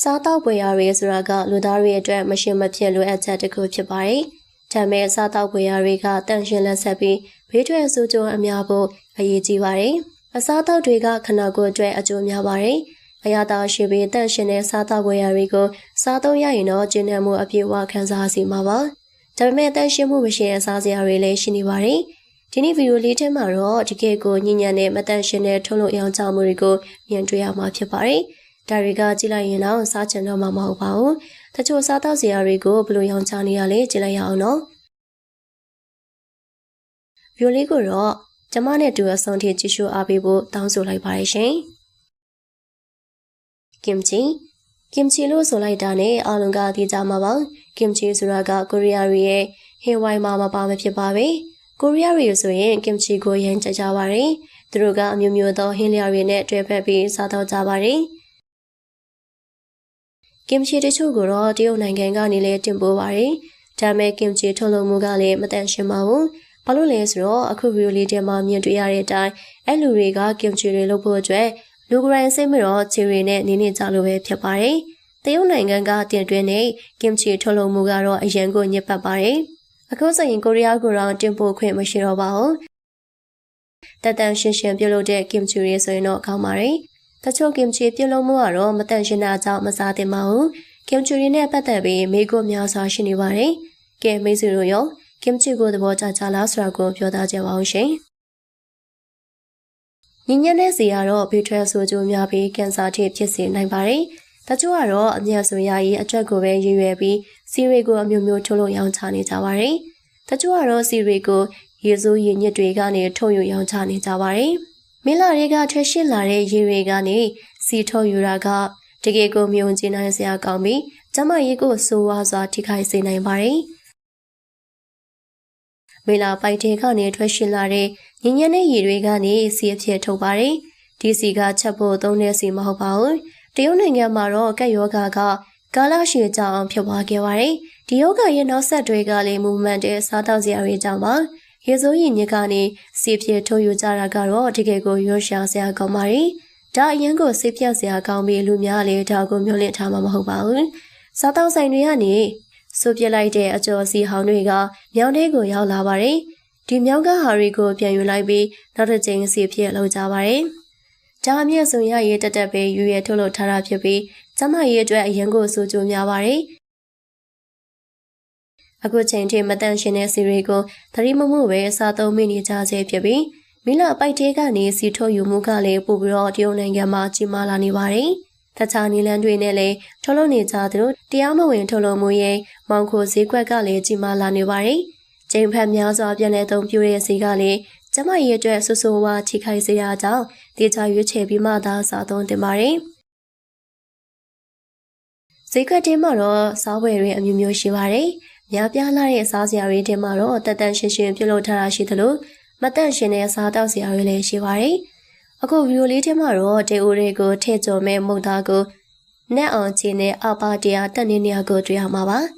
စားတောက်ပွေရတွေဆိုတာကလူသားတွေအတွက်မရှင်မဖြစ်လိုအပ်ချက်တစ်ခုဖြစ်ပါတယ်။ဒါပေမဲ့စားတောက်ပွေရတွေကတန့်ရှင်းလက်ဆက်ပြီးဘေးထွက်ဆိုးကျိုးအများဖို့အရေးကြီးပါတယ်။အစားတောက်တွေကခန္ဓာကိုယ်အတွက်အကျိုးများပါတယ်။အရာတော်ရှိပြီးတန့်ရှင်းတဲ့စားတောက်ပွေရတွေကိုစားသုံးရရင်တော့ကျဉ်းနှံမှုအပြည့်အဝခံစားစီမှာပါ။ဒါပေမဲ့တန့်ရှင်းမှုမရှိတဲ့စားစရာတွေလည်းရှိနေပါတယ်။ဒီနေ့ဗီဒီယိုလေးထဲမှာတော့တကယ်ကိုညဉ့်ညံ့တဲ့မတန့်ရှင်းတဲ့ထုံးလို့အယောင်ချမှုတွေကိုမြင်တွေ့ရမှာဖြစ်ပါတယ်။ ဒါတွေကကြည့်လိုက်ရင်တော့စားချင်တော့မှာမဟုတ်ပါဘူး။တချို့စားသောက်စရာတွေကိုဘယ်လိုရောင်ချနေရလဲကြည့်လိုက်ရအောင်နော်။ဗီဒီယိုလေးကိုတော့ကျမနဲ့တူအဆုံးထိကြည့်ရှုအားပေးဖို့တောင်းဆိုလိုက်ပါရရှင်။ကင်ချီကင်ချီလို့ဆိုလိုက်တာနဲ့အားလုံးကသိကြမှာပါ။ကင်ချီဆိုတာကကိုရီးယားတွေရဲ့ဟေဝိုင်မှာမပါမဖြစ်ပါပဲ။ကိုရီးယားတွေဆိုရင်ကင်ချီကိုရမ်းကြကြပါတယ်။သူတို့ကအမျိုးမျိုးသောဟင်းလျာတွေနဲ့တွဲဖက်ပြီးစားတော့ကြပါတယ်။ ကင်ချီတချို့ကိုတော့တရုတ်နိုင်ငံကနေလည်းတင်ပို့ပါတယ်။ဒါပေမဲ့ကင်ချီထုတ်လုပ်မှုကလည်းမတန်ရှင်းပါဘူး။ဘာလို့လဲဆိုတော့အခုဗီဒီယိုလေးထဲမှာမြင်တွေ့ရတဲ့အတိုင်းအဲ့လူတွေကကင်ချီတွေလုပ်ဖို့အတွက်လူဂရိုင်းစိတ်မတော့ချီရီနဲ့နေနေကြလို့ပဲဖြစ်ပါတယ်။တရုတ်နိုင်ငံကတင်သွင်းတဲ့ကင်ချီထုတ်လုပ်မှုကတော့အရန်ကိုညစ်ပတ်ပါတယ်။အခုဆိုရင်ကိုရီးယားကိုတော့တင်ပို့ခွင့်မရှိတော့ပါဘူး။တတန်ရှင်းရှင်းပြုတ်လို့တဲ့ကင်ချီတွေဆိုရင်တော့ကောင်းပါတယ်။ တချို့ကင်ချီပြုတ်လို့မှုကတော့မတန်ရှင်းတာကြောင့်မစားသင့်ပါဘူး။ကင်ချီတွေနဲ့ပတ်သက်ပြီးမိကိုများစွာရှိနေပါတယ်။ကဲမိတ်ဆွေတို့ရောကင်ချီကိုသဘောကျကြလားဆိုတာကိုပြောသားကြပါဦးရှင်။ညဉ့်ညံ့တဲ့စီကတော့ဘေးထွက်ဆိုကြိုးများပြီးကင်ဆာထိဖြစ်စေနိုင်ပါတယ်။တချို့ကတော့အမျက်ဆိုရရေးအတွက်ကိုပဲရည်ရွယ်ပြီးစီတွေကိုအမျိုးမျိုးထုတ်လို့ရောင်းချနေကြပါတယ်။တချို့ကတော့စီတွေကိုရေစိုးရည်ညစ်တွေကနေထုတ်ယူရောင်းချနေကြပါတယ်။ မင်းလာတွေကထွက်ရှင်းလာတဲ့ရေတွေကနေစီထုတ်ယူတာကတကယ်ကိုမြုံကျင်းနိုင်စရာကောင်းပြီးကျမရေကိုစိုးဝါစွာထိခိုက်စေနိုင်ပါတယ်။မေလာပိုက်တဲ့ကနေထွက်ရှင်လာတဲ့ညဉ့်ညံ့တဲ့ရည်တွေကနေစီအဖြစ်ထုတ်ပါတယ်။ဒီစီကချက်ဖို့သုံးတဲ့စီမဟုတ်ပါဘူး။တရုတ်နိုင်ငံမှာတော့ကက်ယောဂါကကာလရှည်ကြအောင်ဖြစ်သွားခဲ့ပါတယ်။ဒီယောဂရဲ့နောက်ဆက်တွေကလည်းမူမန်တဲ့စားတောက်စရာတွေကြောင့်ပါ။ ရေစိုးရည်ညစ်ကနေစီဖြစ်ထုတ်ယူကြတာကတော့တကယ်ကိုရွှရှာစရာကောင်းပါတယ်။ဒါအရင်ကိုစိတ်ပြတ်စရာကောင်းပြီးလူများလည်းဒါကိုမျှော်လင့်ထားမှာမဟုတ်ပါဘူး။စားတောက်ဆိုင်တွေကနေဆိုပြလိုက်တဲ့အကျော်စီဟောင်းတွေကမြောင်းတဲကိုရောက်လာပါတယ်။ဒီမြောင်းကဟာတွေကိုပြန်ယူလိုက်ပြီးနောက်တစ်ကြိမ်စီဖြစ်လောက်ကြပါတယ်။ဒါအမြင့်ဆုံးရရေးတက်တက်ပဲယူရထုတ်လို့ထားတာဖြစ်ပြီးကျမရေးအတွက်အရင်ကိုစိုးကြိုးများပါတယ်။ အခုချိန်ထိမတန့်ရှင်တဲ့စီတွေကိုသတိမမှုပဲစားသုံးမိနေကြဆဲဖြစ်ပြီးမိလာပိုက်တဲကနေစီထုတ်ယူမှုကလည်းပို့ပြီးတော့တရုတ်နိုင်ငံမှာကြီးမားလာနေပါတယ်။တခြားနီလန်တွေနဲ့လည်းထုတ်လုပ်နေကြသလိုတရားမဝင်ထုတ်လုပ်မှုရဲ့မောင်ခိုဈေးကွက်ကလည်းကြီးမားလာနေပါတယ်။ကျင်းဖက်များစွာပြန်လည်သုံးပြတဲ့ဈေးကလည်းကျမရဲ့အတွက်ဆူဆူဝါချိခိုက်စေရကြောင်းတေချာရွေးချယ်ပြီးမှသာစားသုံးတင်ပါတယ်။ဈေးကွက်တင်းမှာတော့စားဝယ်တွေအမျိုးမျိုးရှိပါတယ်။ များပြားလာတဲ့စားစရာတွေတင်းမှာတော့တတန်ရှင်းရှင်းပြုလုပ်ထားတာရှိသလိုမတန့်ရှင်းတဲ့စားတောက်စရာတွေလည်းရှိပါတယ်။အခုဗီဒီယိုလေးထဲမှာတော့တေအိုတွေကိုထည့်ကျော်မဲ့မုတ်သားကိုနက်အောင်ချင်းနဲ့အပါတရားတက်နေနေရကိုတွေ့ရမှာပါ။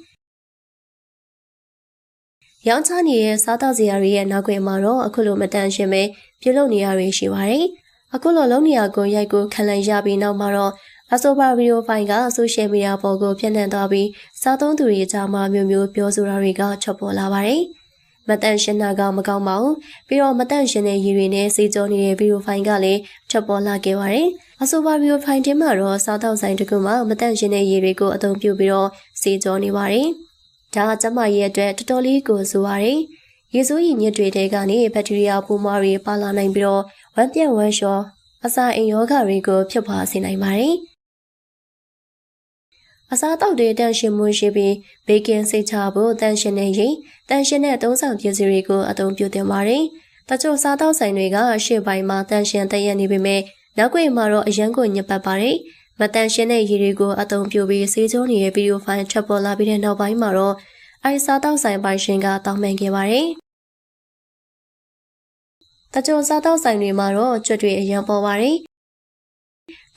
ရောင်းချနေတဲ့စားတောက်စရာတွေရဲ့နောက်ွယ်မှာတော့အခုလိုမတန်ရှင်းပဲပြုလုပ်နေရတွေရှိပါတယ်။အခုလိုလုံးနေရကိုရိုက်ကိုခံလိုက်ရပြီးနောက်မှာတော့ အဆိုပါဗီဒီယိုဖိုင်ကဆိုရှယ်မီဒီယာပေါ်ကိုပြန့်နှံ့သွားပြီးစားသုံးသူတွေကြားမှာမျိုးမျိုးပြောဆိုတာတွေကထွက်ပေါ်လာပါတယ်။မတန့်ရှင်းတာကမကောင်းပါဘူးပြီးတော့မတန့်ရှင်းတဲ့ရည်တွေနဲ့စေကြောနေတဲ့ဗီဒီယိုဖိုင်ကလည်းထွက်ပေါ်လာခဲ့ပါတယ်အဆိုပါဗီဒီယိုဖိုင်တင်မှာတော့စားတောက်ဆိုင်တစ်ခုမှာမတန့်ရှင်းတဲ့ရည်တွေကိုအသုံးပြုပြီးတော့စေကြောနေပါတယ်ဒါကကျမရဲ့အတွက်တော်တော်လေးကိုဆိုပါတယ်ရေစိုးရည်ညစ်တွေတဲကနေဘက်တီးရီးယားပိုးမွားတွေပါလာနိုင်ပြီးတော့ဝမ်းပြက်ဝမ်းလျှောအစာအိမ်ယောဂတွေကိုဖြစ်ပွားစေနိုင်ပါတယ်။ အစားတောက်တွေတန့်ရှင်းမှုရှိပြီးဘေကင်စိတ်ချဖို့တန့်ရှင်းနေရင်တန့်ရှင်းတဲ့သုံးဆောင်ပစ္စည်းတွေကိုအသုံးပြုသင့်ပါတယ်။တချို့စားတောက်ဆိုင်တွေကရှေ့ပိုင်းမှာတန့်ရှင်းတည့်ရနေပေမဲ့နောက်ွယ်မှာတော့အရန်ကိုညစ်ပတ်ပါတယ်။မတန့်ရှင်းတဲ့ရည်တွေကိုအသုံးပြုပြီးစေးကျိုးနေတဲ့ဗီဒီယိုဖိုင်ထွက်ပေါ်လာပြီးတဲ့နောက်ပိုင်းမှာတော့အိုင်စားတောက်ဆိုင်ပိုင်ရှင်ကတောင်းပန်ခဲ့ပါတယ်။တချို့စားတောက်ဆိုင်တွေမှာတော့ကြွတွေအရန်ပေါ်ပါတယ်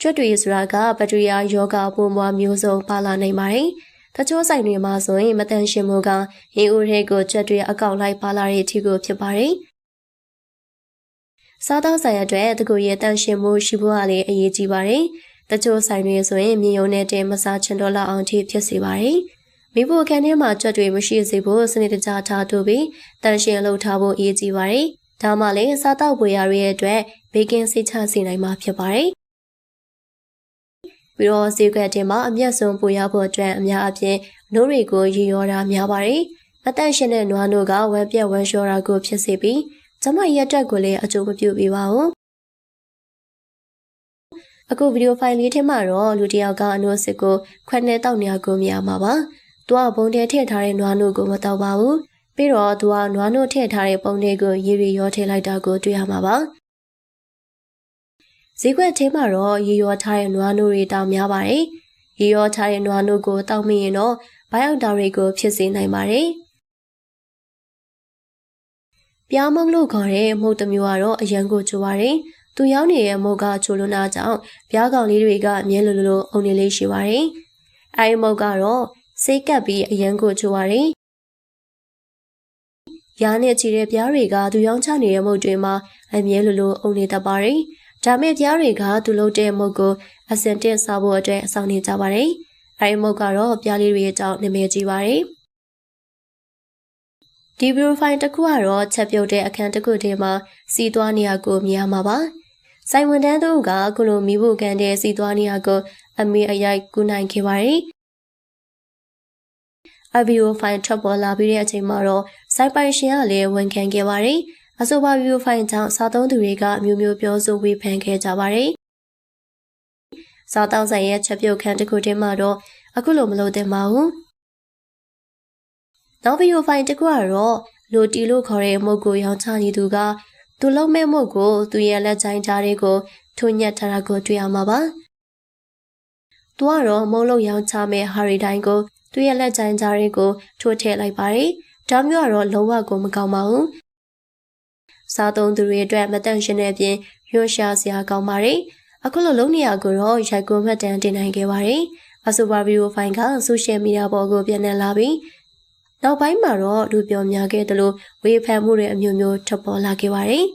ကြွက်တွေဆိုတာကဘက်ထရီယာယောဂပိုးမွားမျိုးစုံပါလာနိုင်ပါတယ်။တချို့ဆိုင်တွေမှာဆိုရင်မတန်ရှင်မှုကဟင်းဦးတွေကိုကြွက်တွေအကောက်လိုက်ပါလာတဲ့အထိကိုဖြစ်ပါတယ်။စားသောက်ဆိုင်အတွက်တကူရဲ့တန်ရှင်မှုရှိဖို့ကလည်းအရေးကြီးပါတယ်။တချို့ဆိုင်တွေဆိုရင်မြေယုံနဲ့တင်မစားချင်တော့လောက်အောင်ထိဖြစ်စေပါတယ်။မိဖို့ကန်ထဲမှာကြွက်တွေမရှိစေဖို့စနစ်တကျထားထုတ်ပြီးတန်ရှင်းလှုပ်ထားဖို့အရေးကြီးပါတယ်။ဒါမှလည်းစားတောက်ပွေရရဲ့အတွက်ဘေကင်းစိတ်ချစေနိုင်မှာဖြစ်ပါတယ်။ ပြီးတော့ဈေးကွက်တင်မှာအမျက်ဆုံးပူရဖို့အတွက်အများအပြားနိုးတွေကိုရည်ရောတာများပါတယ်။အတန့်ရှင်တဲ့နွားနို့ကဝမ်းပြက်ဝမ်းလျှောတာကိုဖြစ်စေပြီးကျမရက်တက်ကိုလည်းအကျိုးမပြုပေးပါဘူး။အခုဗီဒီယိုဖိုင်လေးထဲမှာတော့လူတစ်ယောက်ကအနိုးစစ်ကိုခွက်နဲ့တောက်နေရကိုမြင်မှာပါ။သူကဘုံထဲထည့်ထားတဲ့နွားနို့ကိုမတောက်ပါဘူး။ပြီးတော့သူကနွားနို့ထည့်ထားတဲ့ပုံတွေကိုရေရီရောထည့်လိုက်တာကိုတွေ့ရမှာပါ။ ဈေးကွက်ထဲမှာတော့ရေရောထားတဲ့နွားနို့တွေတောင်များပါတယ်။ရေရောထားတဲ့နွားနို့ကိုတောက်မိရင်တော့ဘိုင်အောက်တာတွေကိုဖြစ်စေနိုင်ပါတယ်။ပြားမုံလို့ခေါ်တဲ့မုတ်တစ်မျိုးကတော့အရန်ကိုချိုပါတယ်။သူရောက်နေတဲ့မုတ်ကချိုလွန်းတာကြောင့်ပြားကောင်လေးတွေကအမြဲလိုလိုအုံနေလေးရှိပါတယ်။အဲဒီမုတ်ကတော့စိတ်ကပ်ပြီးအရန်ကိုချိုပါတယ်။ရားနဲ့ချီတဲ့ပြားတွေကသူရောင်းချနေတဲ့မုတ်တွေမှာအမြဲလိုလိုအုံနေတတ်ပါတယ်။ ဒါမဲ့ပြားတွေကသူလုပ်တဲ့မုတ်ကိုအစင်တင်စားဖို့အတွက်အဆောင်နေကြပါတယ်။အဲဒီမုတ်ကတော့ပြားလေးတွေအကြောင်းနာမည်ကြီးပါတယ်။ဒီဗီဒီယိုဖိုင်တစ်ခုကတော့ချက်ပြုတ်တဲ့အခန်းတစ်ခုထဲမှာစီးသွားနေရကိုမြင်ရမှာပါ။စိုင်ဝန်တန်းသူကအခုလိုမိဖို့ကန်တဲ့စီးသွားနေရကိုအမေအရိုက်ကူနိုင်ခဲ့ပါတယ်။အဗီဒီယိုဖိုင်ထွက်ပေါ်လာပြီးတဲ့အချိန်မှာတော့စိုက်ပိုင်ရှင်ကလည်းဝန်ခံခဲ့ပါတယ်။ အဆိုပါဗီဒီယိုဖိုင်ကြောင့်စားသုံးသူတွေကမျိုးမျိုးပြောဆိုဝေဖန်ခဲ့ကြပါတယ်။စားတောင်းဆိုင်ရဲ့ချက်ပြုတ်ခန်းတစ်ခုထဲမှာတော့အခုလိုမလုပ်သင့်ပါဘူး။နောက်ဗီဒီယိုဖိုင်တစ်ခုကတော့လိုတီလို့ခေါ်တဲ့မုတ်ကိုရောင်းချနေသူကသူလုံးမဲ့မုတ်ကိုသူရဲ့လက်ချိုင်းကြားတွေကိုထုံညက်ထားတာကိုတွေ့ရမှာပါ။သူကတော့မုံလုံးရောင်းချမဲ့ဟာရီတိုင်းကိုသူရဲ့လက်ချိုင်းကြားတွေကိုထိုးထည့်လိုက်ပါတယ်။ဒါမျိုးကတော့လုံးဝကိုမကောင်းပါဘူး။ စားသုံးသူတွေအတွက်မတန့်ရှင်းတဲ့အပြင်ရွှရှာစရာကောင်းပါတယ်။အခုလိုလုံးနေရကိုတော့ရိုက်ကူမှတ်တမ်းတင်နိုင်ခဲ့ပါတယ်။အဆိုပါဗီဒီယိုဖိုင်ကဆိုရှယ်မီဒီယာပေါ်ကိုပြန်လည်လာပြီးနောက်ပိုင်းမှာတော့လူပြောများခဲ့သလိုဝေဖန်မှုတွေအမျိုးမျိုးထပ်ပေါ်လာခဲ့ပါတယ်။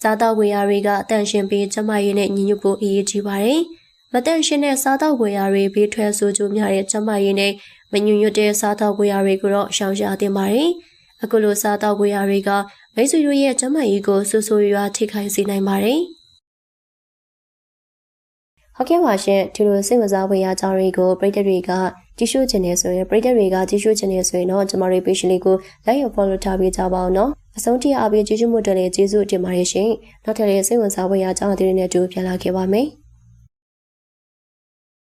စားတောက်ဝေရာတွေကအတန့်ရှင်းပြီးကျမရေးနဲ့ညီညွတ်ဖို့အရေးကြီးပါတယ်။မတန့်ရှင်းတဲ့စားတောက်ဝေရာတွေဘေးထွက်ဆိုးကျိုးများတဲ့ကျမရေးနဲ့မညွညွတ်တဲ့စားတောက်ဝေရာတွေကိုတော့ရှောင်ရှားသင့်ပါတယ်။ အခုလိုစားတောက်ဝေရာတွေကမိတ်ဆွေတို့ရဲ့ကျမရေးကိုဆူဆူရွာထိခိုက်စေနိုင်ပါတယ်။ဟုတ်ကဲ့ပါရှင်ဒီလိုစိတ်ဝင်စားဖွယ်ရာအကြောင်းတွေကိုပရိသတ်တွေကကြည့်ရှုချင်နေဆိုရင်ပရိသတ်တွေကကြည့်ရှုချင်နေဆိုရင်တော့ကျမတို့ page လေးကို like ရ follow ထားပေးကြပါအောင်နော်အဆုံးထိအားပေးကြည့်ရှုမှုတွေလည်းကျေးဇူးတင်ပါတယ်ရှင်နောက်ထပ်လည်းစိတ်ဝင်စားဖွယ်ရာအကြောင်းအသေးတွေနဲ့တူပြန်လာခဲ့ပါမယ်